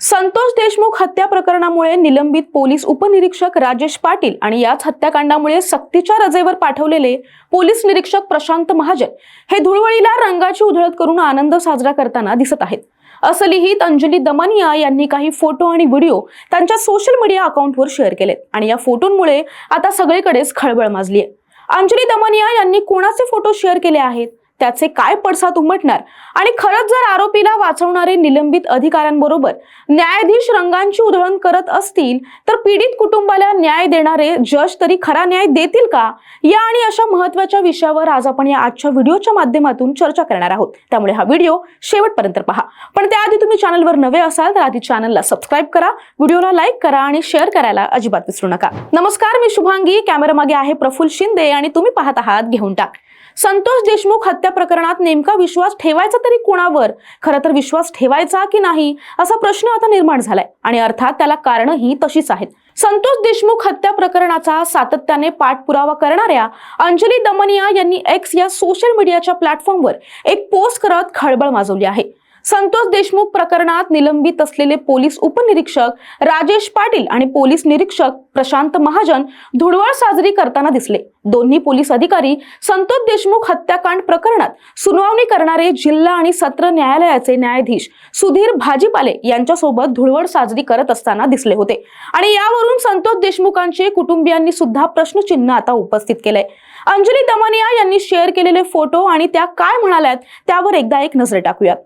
संतोष देशमुख हत्या प्रकरणामुळे निलंबित पोलीस उपनिरीक्षक राजेश पाटील आणि याच हत्याकांडामुळे सक्तीच्या रजेवर पाठवलेले पोलीस निरीक्षक प्रशांत महाजन हे धुळवळीला रंगाची उधळत करून आनंद साजरा करताना दिसत आहेत. असं लिहित अंजली दमनिया यांनी काही फोटो आणि व्हिडिओ त्यांच्या सोशल मीडिया अकाउंटवर शेअर केलेत आणि या फोटोंमुळे आता सगळीकडेच खळबळ माजली आहे अंजली दमनिया यांनी कोणाचे फोटो शेअर केले आहेत? त्याचे काय पडसाद उमटणार? आणि खरंच जर आरोपीला वाचवणारे निलंबित अधिकाऱ्यांबरोबर न्यायाधीश रंगांची उधळण करत असतील तर पीडित कुटुंबाला न्याय देणारे जज तरी खरा न्याय देतील का? या आणि अशा महत्त्वाच्या विषयावर आज आपण या आजच्या व्हिडिओच्या माध्यमातून चर्चा करणार आहोत. त्यामुळे हा व्हिडिओ शेवटपर्यंत पहा. पण त्याआधी तुम्ही चॅनलवर नवे असाल तर आधी चॅनलला सबस्क्राईब करा व्हिडिओला लाईक करा आणि शेअर करायला अजिबात विसरू नका. नमस्कार मी शुभांगी. कॅमेरामागे आहे प्रफुल्ल शिंदे आणि तुम्ही पाहत आहात घेऊन टाक. संतोष देशमुख हत्या प्रकरणात नेमका विश्वास ठेवायचा तरी कोणावर? खरं तर विश्वास ठेवायचा की नाही? असा प्रश्न आता निर्माण झालाय. आणि अर्थात त्याला कारणही तशीच आहेत. संतोष देशमुख हत्या प्रकरणाचा सातत्याने पाठपुरावा करणाऱ्या अंजली दमनिया यांनी एक्स या सोशल मीडियाच्या प्लॅटफॉर्मवर एक पोस्ट करत खळबळ माजवली आहे. संतोष देशमुख प्रकरणात निलंबित असलेले पोलीस उपनिरीक्षक राजेश पाटील आणि पोलीस निरीक्षक प्रशांत महाजन धुळवळ साजरी करताना दिसले. दोन्ही पोलीस अधिकारी संतोष देशमुख हत्याकांड प्रकरणात सुनावणी करणारे जिल्हा आणि सत्र न्यायालयाचे न्यायाधीश सुधीर भाजीपाले यांच्यासोबत धुळवड साजरी करत असताना दिसले होते. आणि यावरून संतोष देशमुखांचे कुटुंबियांनी सुद्धा प्रश्नचिन्ह आता उपस्थित केलंय. अंजली दमानिया यांनी शेअर केलेले फोटो आणि त्या काय म्हणाल्यात त्यावर एकदा एक नजर टाकूयात.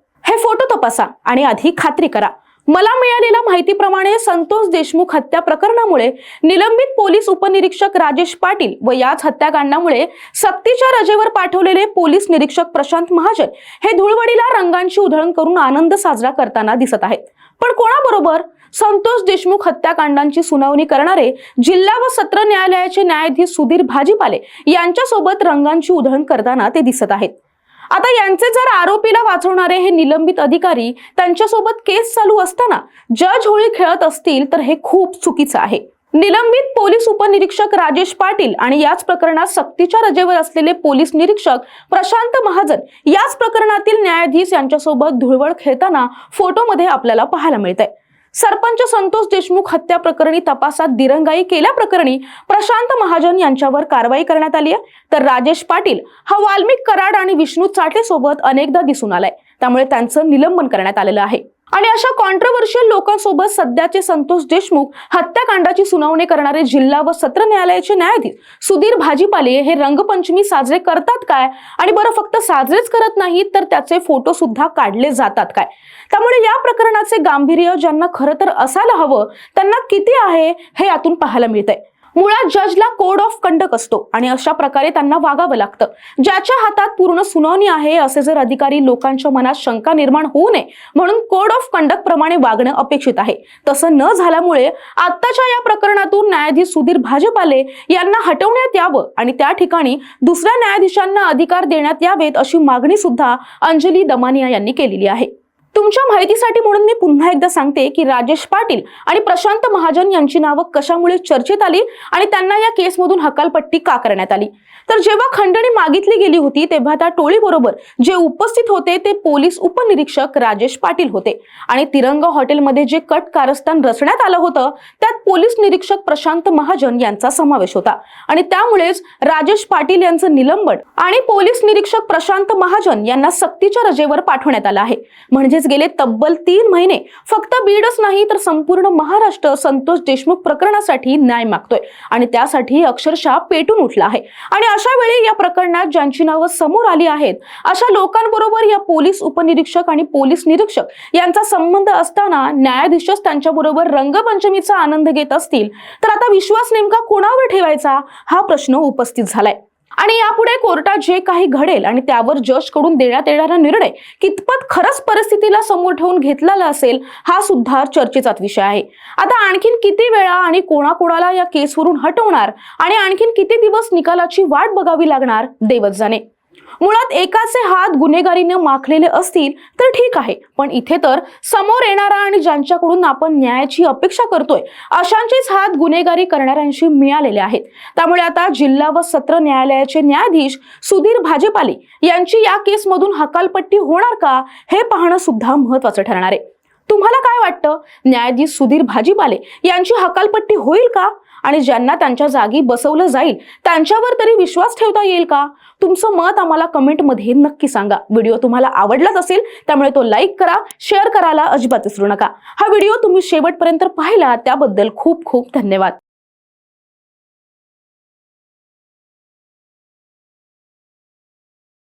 फोटो तपासा आणि आधी खात्री करा. मला मिळालेल्या माहितीप्रमाणे संतोष देशमुख हत्या प्रकरणामुळे निलंबित पोलीस उपनिरीक्षक राजेश पाटील व याच हत्याकांडामुळे सक्तीच्या रजेवर पाठवलेले पोलीस निरीक्षक प्रशांत महाजन हे धुळवडीला रंगांची उधळण करून आनंद साजरा करताना दिसत आहेत. पण कोणाबरोबर? संतोष देशमुख हत्याकांडांची सुनावणी करणारे जिल्हा व सत्र न्यायालयाचे न्यायाधीश सुधीर भाजीपाले यांच्यासोबत रंगांची उधळण करताना ते दिसत आहेत. आता यांचे जर आरोपीला वाचवणारे हे निलंबित अधिकारी त्यांच्यासोबत केस चालू असताना जज होळी खेळत असतील तर हे खूप चुकीचं आहे. निलंबित पोलीस उपनिरीक्षक राजेश पाटील आणि याच प्रकरणात सक्तीच्या रजेवर असलेले पोलीस निरीक्षक प्रशांत महाजन याच प्रकरणातील न्यायाधीश यांच्यासोबत धुळवड खेळताना फोटोमध्ये आपल्याला पाहायला मिळतंय. सरपंच संतोष देशमुख हत्या प्रकरणी तपासात दिरंगाई केल्याप्रकरणी प्रशांत महाजन यांच्यावर कारवाई करण्यात आली आहे. तर राजेश पाटील हा वाल्मिक कराड आणि विष्णू चाटे सोबत अनेकदा दिसून आलाय. त्यामुळे त्यांचं निलंबन करण्यात आलेलं आहे. आणि अशा कॉन्ट्रोवर्शियल लोकांसोबत सध्याचे संतोष देशमुख हत्याकांडाची सुनावणी करणारे जिल्हा व सत्र न्यायालयाचे न्यायाधीश सुधीर भाजीपाले हे रंगपंचमी साजरे करतात काय? आणि बरं फक्त साजरेच करत नाहीत तर त्याचे फोटो सुद्धा काढले जातात काय? त्यामुळे या प्रकरणाचे गांभीर्य ज्यांना खरं तर असायला हवं त्यांना किती आहे हे यातून पाहायला मिळतंय. मुळात जजला कोड ऑफ कंडक्ट असतो आणि अशा प्रकारे त्यांना वागावं लागतं. ज्याच्या हातात पूर्ण सुनावणी आहे असे जर अधिकारी लोकांच्या मनात शंका निर्माण होऊ नये म्हणून कोड ऑफ कंडक्ट प्रमाणे वागणं अपेक्षित आहे. तसं न झाल्यामुळे आत्ताच्या या प्रकरणातून न्यायाधीश सुधीर भाजपाले यांना हटवण्यात यावं आणि त्या ठिकाणी दुसऱ्या न्यायाधीशांना अधिकार देण्यात यावेत अशी मागणी सुद्धा अंजली दमानिया यांनी केलेली आहे. तुमच्या माहितीसाठी म्हणून मी पुन्हा एकदा सांगते की राजेश पाटील आणि प्रशांत महाजन यांची नावं कशामुळे चर्चेत आली आणि त्यांना या केसमधून हकालपट्टी का करण्यात आली? तर जेव्हा खंडणी मागितली गेली होती तेव्हा त्या टोळीबरोबर जे उपस्थित होते ते पोलीस उपनिरीक्षक राजेश पाटील होते. आणि तिरंगा हॉटेलमध्ये जे कट कारस्थान रचण्यात आलं होतं त्यात पोलीस निरीक्षक प्रशांत महाजन यांचा समावेश होता. आणि त्यामुळेच राजेश पाटील यांचं निलंबन आणि पोलीस निरीक्षक प्रशांत महाजन यांना सक्तीच्या रजेवर पाठवण्यात आलं आहे. म्हणजे म्हणजेच गेले तब्बल तीन महिने. फक्त बीडच नाही तर संपूर्ण महाराष्ट्र संतोष देशमुख प्रकरणासाठी न्याय मागतोय. आणि त्यासाठी अक्षरशः पेटून उठला आहे. आणि अशा वेळी या प्रकरणात ज्यांची नावं समोर आली आहेत अशा लोकांबरोबर या पोलीस उपनिरीक्षक आणि पोलीस निरीक्षक यांचा संबंध असताना न्यायाधीशच त्यांच्याबरोबर रंगपंचमीचा आनंद घेत असतील तर आता विश्वास नेमका कोणावर ठेवायचा? हा प्रश्न उपस्थित झालाय. आणि यापुढे कोर्टात जे काही घडेल आणि त्यावर जजकडून देण्यात येणारा निर्णय कितपत खरंच परिस्थितीला समोर ठेवून घेतलेला असेल हा सुद्धा चर्चेचाच विषय आहे. आता आणखीन किती वेळा आणि कोणाकोणाला या केसवरून हटवणार आणि आणखीन किती दिवस निकालाची वाट बघावी लागणार देवच जाणे मुळात एकाचे हात गुन्हेगारीने माखलेले असतील तर ठीक आहे पण इथे तर समोर येणारा आणि ज्यांच्याकडून आपण न्यायाची अपेक्षा करतोय अशांचेच हात गुन्हेगारी करणाऱ्यांशी मिळालेले आहेत. त्यामुळे आता जिल्हा व सत्र न्यायालयाचे न्यायाधीश सुधीर भाजीपाले यांची या केसमधून हकालपट्टी होणार का हे पाहणं सुद्धा महत्वाचं ठरणार आहे. तुम्हाला काय वाटतं? न्यायाधीश सुधीर भाजीपाले यांची हकालपट्टी होईल का? आणि ज्यांना त्यांच्या जागी बसवलं जाईल त्यांच्यावर तरी विश्वास ठेवता येईल का? तुमचं मत आम्हाला कमेंटमध्ये नक्की सांगा. व्हिडिओ तुम्हाला आवडलाच असेल त्यामुळे तो लाईक करा शेअर करायला अजिबात विसरू नका. हा व्हिडिओ तुम्ही शेवटपर्यंत पाहिला त्याबद्दल खूप खूप धन्यवाद.